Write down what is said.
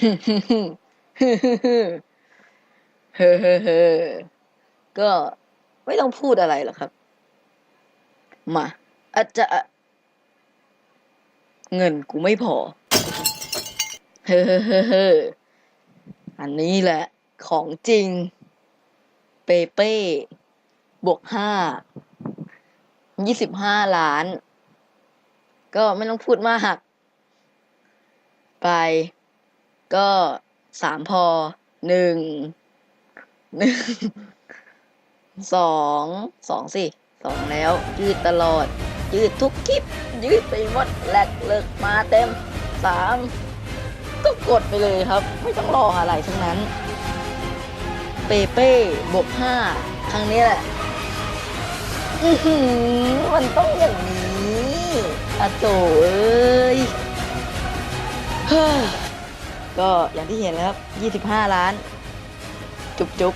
ฮึฮึฮึฮึฮึฮึฮึฮึก็ไม่ต้องพูดอะไรหรอกครับ มาอาจจะ เงินกูไม่พอเฮ้อเฮ้อเฮ้ออันนี้แหละ ของจริง เปเป้ บวกห้ายี่สิบห้าล้าน ก็ไม่ต้องพูดมาก ไป ก็สามพอหนึ่งหนึ่งสองสองสิสองแล้ว ยืดตลอด ยืดทุกคลิป ยืดไปหมดแหลกเลิกมาเต็มสามก็กดไปเลยครับ ไม่ต้องรออะไรทั้งนั้น เปเป้บวกห้าครั้งนี้แหละ อือหือมันต้องอย่างนี้อะโจเอ้ยเฮ้อก็อย่างที่เห็นแล้วครับ 25 ล้าน จุบจุบ